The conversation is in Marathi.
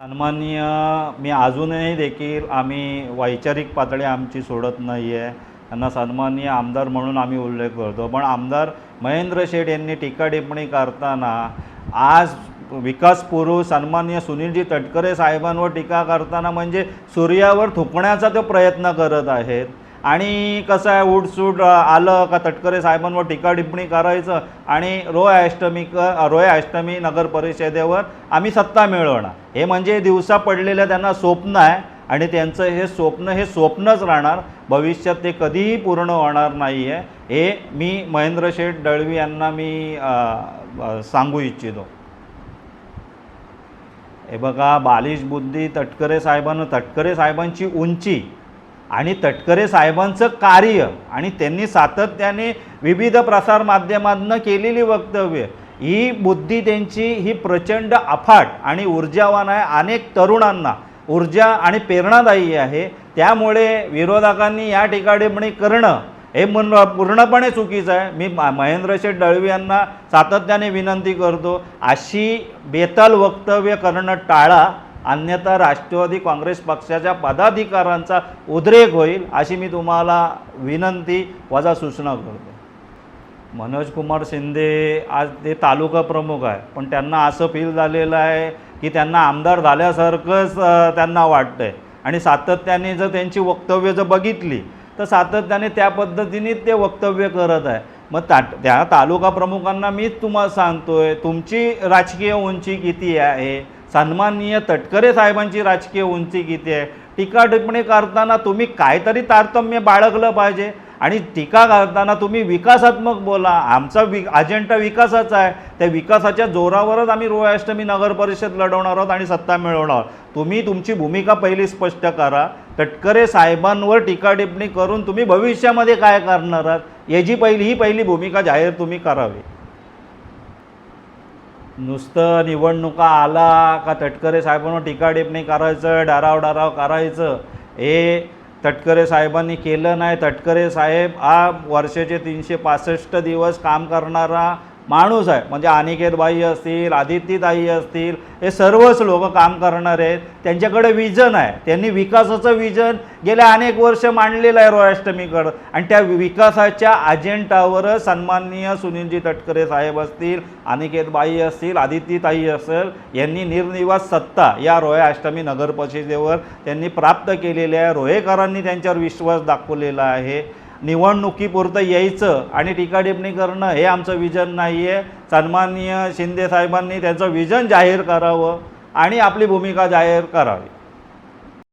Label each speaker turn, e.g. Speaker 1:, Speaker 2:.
Speaker 1: सन्माननीय मी अजूनही देखील आम्ही वैचारिक पातळी आमची सोडत नाही आहे त्यांना सन्माननीय आमदार म्हणून आम्ही उल्लेख करतो. पण आमदार महेंद्र शेठ यांनी टीका टिप्पणी करताना आज विकास पुरुष सन्माननीय सुनीलजी तटकरे साहेबांवर टीका करताना म्हणजे सूर्यावर थुकण्याचा तो प्रयत्न करत आहेत. आणि कसं आहे उठसूट आलं का तटकरे साहेबांवर टीका टिप्पणी करायचं आणि रोय अष्टमी क रोय अष्टमी नगर परिषदेवर आम्ही सत्ता मिळवणार. हे म्हणजे दिवसा पडलेलं त्यांना स्वप्न आहे आणि त्यांचं हे स्वप्न हे स्वप्नच राहणार. भविष्यात ते कधीही पूर्ण होणार नाही आहे हे मी महेंद्र शेठ दळवी यांना मी सांगू इच्छितो. हे बघा बालिश बुद्धी तटकरे साहेबांना तटकरे साहेबांची उंची आणि तटकरे साहेबांचं कार्य आणि त्यांनी सातत्याने विविध प्रसारमाध्यमांना केलेली वक्तव्य ही बुद्धी त्यांची ही प्रचंड अफाट आणि ऊर्जावान आहे. अनेक तरुणांना ऊर्जा आणि प्रेरणादायी आहे. त्यामुळे विरोधकांनी या टिकाटिप्पणी करणं हे मन पूर्णपणे चुकीचं आहे. मी म- महेंद्र शेठ दळवी यांना सातत्याने विनंती करतो अशी बेताल वक्तव्य करणं टाळा. अन्यथा राष्ट्रवादी काँग्रेस पक्षाच्या पदाधिकाऱ्यांचा उद्रेक होईल अशी मी तुम्हाला विनंती वजा सूचना करतो. मनोज कुमार शिंदे आज ते तालुका प्रमुख आहे पण त्यांना असं फील झालेलं आहे की त्यांना आमदार झाल्यासारखंच त्यांना वाटतं आहे आणि सातत्याने जर त्यांची वक्तव्य जर बघितली तर सातत्याने त्या पद्धतीने ते वक्तव्य करत आहे. मग ता त्या तालुका प्रमुखांना मीच तुम्हाला सांगतो आहे तुमची राजकीय उंची किती आहे? सन्माननीय तटकरे साहेबांची राजकीय उंची किती आहे? टीका टिप्पणी करताना तुम्ही काहीतरी तारतम्य बाळगलं पाहिजे आणि टीका करताना तुम्ही विकासात्मक बोला. आमचा वि अजेंडा विकासाचा आहे. त्या विकासाच्या जोरावरच आम्ही रोयाष्टमी नगर परिषद लढवणार आहोत आणि सत्ता मिळवणार आहोत. तुम्ही तुमची भूमिका पहिली स्पष्ट करा. तटकरे साहेबांवर टीका टिप्पणी करून तुम्ही भविष्यामध्ये काय करणार आहात? याची पहिली ही पहिली भूमिका जाहीर तुम्ही करावी. नुसतं निवडणुका आला का तटकरे साहेबांवर टीका टिप्पणी करायचं डाराव डाराव करायचं? हे तटकरे साहेबांनी केलं नाही. तटकरे साहेब हा वर्षाचे तीनशे पासष्ट दिवस काम करणारा माणूस आहे. म्हणजे अनिकेतबाई असतील आदित्यताई असतील हे सर्वच लोक काम करणारे आहेत. त्यांच्याकडे विजन आहे. त्यांनी विकासाचं विजन गेल्या अनेक वर्ष मांडलेलं आहे रोयाष्टमीकडं आणि त्या विकासाच्या अजेंटावर सन्माननीय सुनीलजी तटकरे साहेब असतील अनिकेतबाई असतील आदित्यताई असेल यांनी निर्निवास सत्ता या रोया अष्टमी नगर परिषदेवर त्यांनी प्राप्त केलेल्या आहे. रोहेकरांनी त्यांच्यावर विश्वास दाखवलेला आहे. निवडणुकीपुरतं यायचं आणि टीकाटिपणी करणं हे आमचं विजन नाही आहे सन्माननीय शिंदे साहेबांनी त्यांचं विजन जाहीर करावं आणि आपली भूमिका जाहीर करावी.